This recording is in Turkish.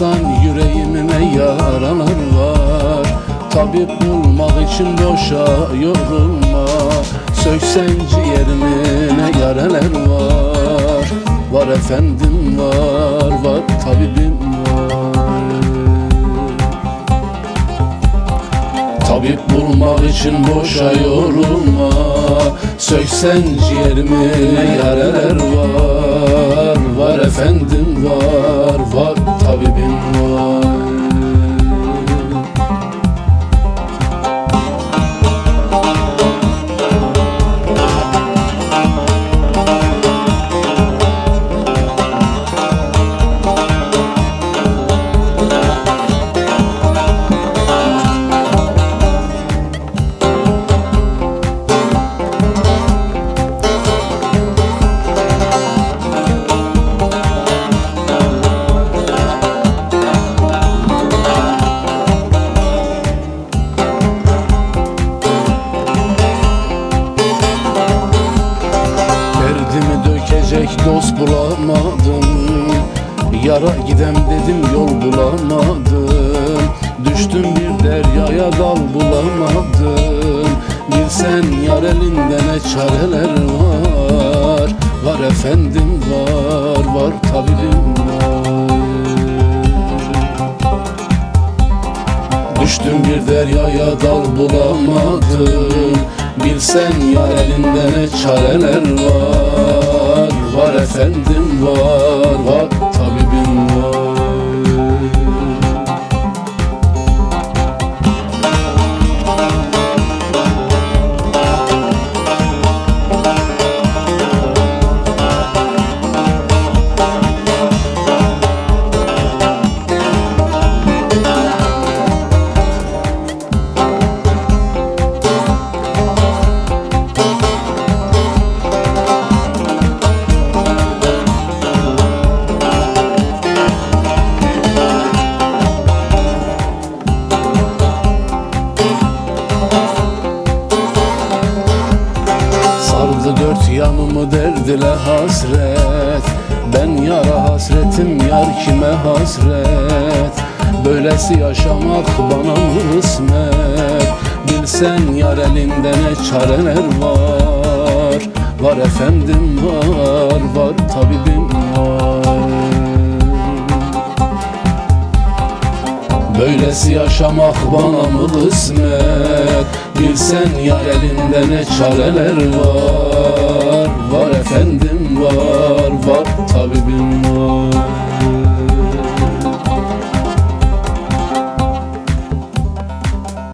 baksan yüreğime yaralar var Tabip bulmak için boşa yorulma. Söksen ciğerime ne yaralar var. Var efendim var, var tabibim Tabip bulmak için boşa yorulma. Söksen ciğerime ne yaralar var. Var efendim var, var tabibim var Yara gidem dedim yol bulamadım. Düştüm bir deryaya dal bulamadım. Bilsen yar elinde ne çareler var? Var efendim var, var tabibim var. Düştüm bir deryaya dal bulamadım. Bilsen yar elinde ne çareler var? Var efendim var, var Sardı dört yanımı derdile hasret. Ben yara hasretim yar kime hasret? Böylesi yaşamak bana mı kısmet Bilsen yar elinde ne çareler var? Var efendim var, var tabibim var Böylesi yaşamak bana mı kısmet? Bilsen yar elinde ne çareler var? Var efendim var, var tabibim var